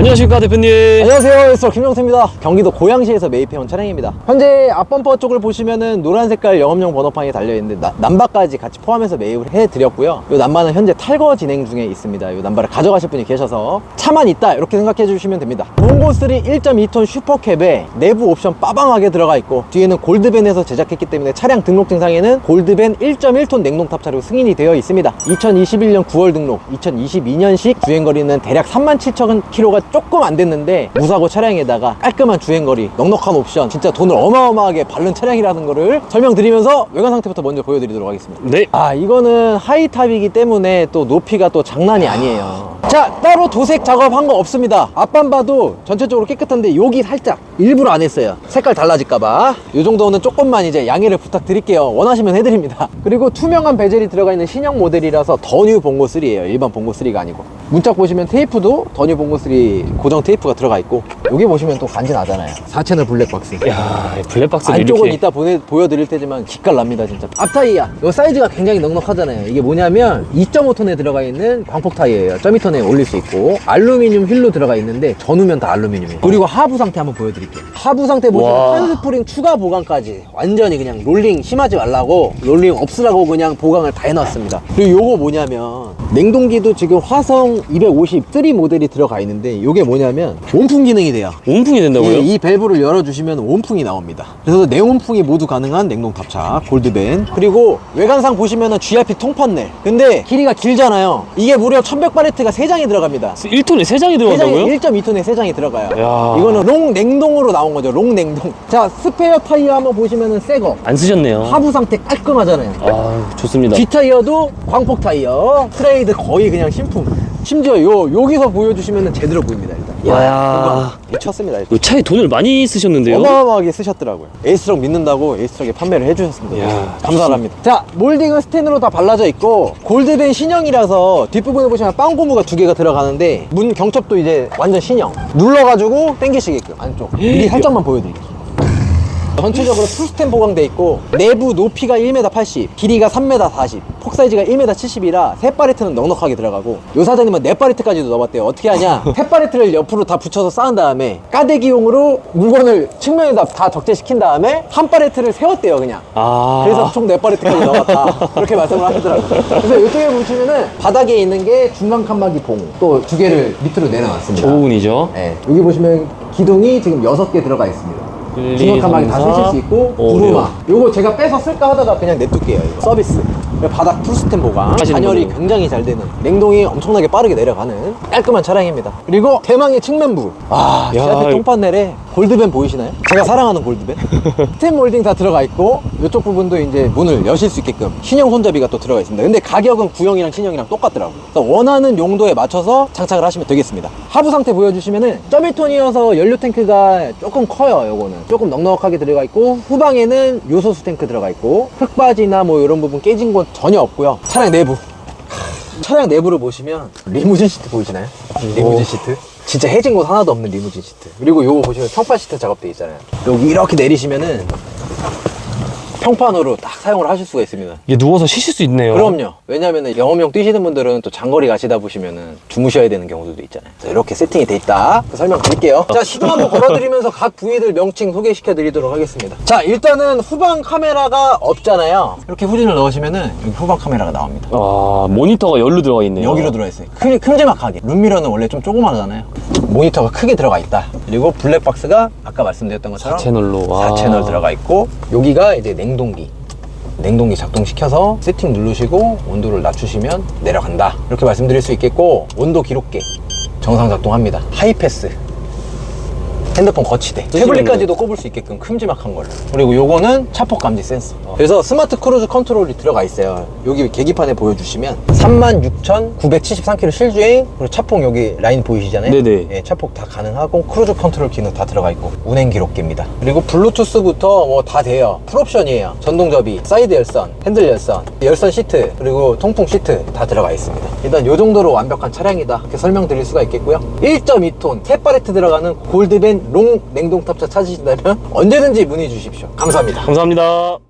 안녕하십니까 대표님. 안녕하세요 에스터 김영태입니다. 경기도 고양시에서 매입해온 차량입니다. 현재 앞범퍼 쪽을 보시면은 노란 색깔 영업용 번호판이 달려있는데 나- 남바까지 같이 포함해서 매입을 해드렸고요. 이 남바는 현재 탈거 진행 중에 있습니다. 이 남바를 가져가실 분이 계셔서 차만 있다 이렇게 생각해 주시면 됩니다. 몽고3 1.2톤 슈퍼캡에 내부 옵션 빠방하게 들어가 있고 뒤에는 골드벤에서 제작했기 때문에 차량 등록 증상에는 골드벤 1.1톤 냉동탑 차로 승인이 되어 있습니다. 2021년 9월 등록 2022년식 주행거리는 대략 37,000km가 조금 안 됐는데 무사고 차량에다가 깔끔한 주행거리 넉넉한 옵션 진짜 돈을 어마어마하게 바른 차량이라는 거를 설명드리면서 외관 상태부터 먼저 보여드리도록 하겠습니다. 네. 아 이거는 하이탑이기 때문에 또 높이가 또 장난이 아니에요. 자 따로 도색 작업한 거 없습니다. 앞반 봐도 전체적으로 깨끗한데 여기 살짝 일부러 안 했어요. 색깔 달라질까봐. 이 정도는 조금만 이제 양해를 부탁드릴게요. 원하시면 해드립니다. 그리고 투명한 베젤이 들어가 있는 신형 모델이라서 더 뉴 봉고 3예요. 일반 봉고 3가 아니고 문짝 보시면 테이프도 더뉴 봉고 3 고정 테이프가 들어가 있고 여기 보시면 또 간지 나잖아요. 4채널 블랙박스. 야 블랙박스를 안쪽은 이렇게. 이따 보내, 보여드릴 테지만 기깔 납니다 진짜. 앞타이야 이 사이즈가 굉장히 넉넉하잖아요. 이게 뭐냐면 2.5톤에 들어가 있는 광폭 타이어예요. 0.2톤에 올릴 수 있고 알루미늄 휠로 들어가 있는데 전후면 다 알루미늄이에요. 그리고 하부 상태 한번 보여드릴게요. 하부 상태 보시면 와. 한스프링 추가 보강까지 완전히 그냥 롤링 심하지 말라고 롤링 없으라고 그냥 보강을 다 해놨습니다. 그리고 요거 뭐냐면 냉동기도 지금 화성 253 모델이 들어가 있는데 이게 뭐냐면 온풍 기능이 돼요 온풍이 된다고요? 예, 이 밸브를 열어주시면 온풍이 나옵니다. 그래서 내온풍이 모두 가능한 냉동 탑차 골드벤. 그리고 외관상 보시면은 GRP 통판넬. 근데 길이가 길잖아요. 이게 무려 1100바레트가 3장이 들어갑니다. 1톤에 3장이 3장이 들어간다고요? 1.2톤에 3장이 들어가요. 야. 이거는 롱 냉동으로 나온 거죠. 롱 냉동. 자, 스페어 타이어 한번 보시면은 새거. 안 쓰셨네요. 하부 상태 깔끔하잖아요. 아 좋습니다. 뒷 타이어도 광폭 타이어. 트레이드 거의 그냥 신품. 심지어 요 여기서 보여주시면은 제대로 보입니다 일단. 야. 미쳤습니다. 일단. 이 차에 돈을 많이 쓰셨는데요? 어마어마하게 쓰셨더라고요. 에이스트럭 믿는다고 에이스트럭에 판매를 해주셨습니다. 이야, 감사를 합니다. 자, 몰딩은 스텐으로 다 발라져 있고 골드된 신형이라서 뒷부분에 보시면 빵 고무가 두 개가 들어가는데 문 경첩도 이제 완전 신형. 눌러가지고 당기시게끔 안쪽. 미리 살짝만 보여드릴게요. 전체적으로 풀스텐 보강돼 있고 내부 높이가 1m 80, 길이가 3m 40, 폭 사이즈가 1m 70이라 세 파레트는 넉넉하게 들어가고 요 사장님은 네 파레트까지도 넣어봤대요. 어떻게 하냐? 세 파레트를 옆으로 다 붙여서 쌓은 다음에 까대기용으로 물건을 측면에다 다 적재시킨 다음에 한 파레트를 세웠대요, 그냥. 아. 그래서 총 4파레트까지 넣었다. 그렇게 말씀을 하시더라고요. 그래서 이쪽에 보시면은 바닥에 있는 게 중간 칸막이 봉 또 두 개를 밑으로 내려놨습니다. 좋은이죠. 네, 여기 보시면 기둥이 지금 6개 들어가 있습니다. 일, 중간 이, 칸막이 다 삼, 쓰실 사. 수 있고 오, 구루마 요거 제가 빼서 쓸까 하다가 그냥 냅둘게요 이거. 서비스 바닥 풀스텐 보강 단열이. 굉장히 잘 되는 냉동이 엄청나게 빠르게 내려가는 깔끔한 차량입니다 그리고 대망의 측면부 아 야, 이- 똥판넬에 골드벤 보이시나요? 제가 사랑하는 골드벤. 스텐 몰딩 다 들어가 있고 이쪽 부분도 이제 문을 여실 수 있게끔 신형 손잡이가 또 들어가 있습니다. 근데 가격은 구형이랑 신형이랑 똑같더라고요. 원하는 용도에 맞춰서 장착을 하시면 되겠습니다. 하부 상태 보여주시면은 0.1톤이어서 연료 탱크가 조금 커요 요거는. 조금 넉넉하게 들어가 있고 후방에는 요소수 탱크 들어가 있고 흙바지나 뭐 이런 부분 깨진 곳 전혀 없고요. 차량 내부. 차량 내부를 보시면 리무진 시트 보이시나요? 리무진 시트 진짜 해진 곳 하나도 없는 리무진 시트. 그리고 요거 보시면 평판 시트 작업돼 있잖아요. 여기 이렇게 내리시면은 평판으로 딱 사용을 하실 수가 있습니다 이게 누워서 쉬실 수 있네요. 그럼요. 왜냐면은 영업용 뛰시는 분들은 또 장거리 가시다 보시면은 주무셔야 되는 경우들도 있잖아요. 그래서 이렇게 세팅이 돼 있다. 그 설명 드릴게요. 자, 시동 한번 걸어드리면서 각 부위들 명칭 소개시켜 드리도록 하겠습니다. 자, 일단은 후방 카메라가 없잖아요. 이렇게 후진을 넣으시면은 여기 후방 카메라가 나옵니다. 아 모니터가 열로 들어가 있네요. 여기로 들어있어요. 크, 큼지막하게. 룸미러는 원래 좀 조그마하잖아요. 모니터가 크게 들어가 있다. 그리고 블랙박스가 아까 말씀드렸던 것처럼 4채널로, 와. 4채널 들어가 있고 여기가 이제 냉동기. 냉동기 작동시켜서 세팅 누르시고 온도를 낮추시면 내려간다. 이렇게 말씀드릴 수 있겠고 온도 기록계 정상 작동합니다. 하이패스 핸드폰 거치대. 태블릿까지도 꼽을 수 있게끔 큼지막한 걸로. 그리고 요거는 차폭 감지 센서. 그래서 스마트 크루즈 컨트롤이 들어가 있어요. 여기 계기판에 보여주시면 36,973km 실주행 그리고 차폭 여기 라인 보이시잖아요? 네네. 예, 차폭 다 가능하고 크루즈 컨트롤 기능 다 들어가 있고 운행 기록기입니다. 그리고 블루투스부터 뭐 다 돼요. 풀옵션이에요. 전동 접이 사이드 열선 핸들 열선 열선 시트 그리고 통풍 시트 다 들어가 있습니다. 일단 요 정도로 완벽한 차량이다. 이렇게 설명드릴 수가 있겠고요. 1.2톤 셋바레트 들어가는 골드 벤롱 냉동탑차 찾으신다면 언제든지 문의 주십시오 감사합니다 감사합니다.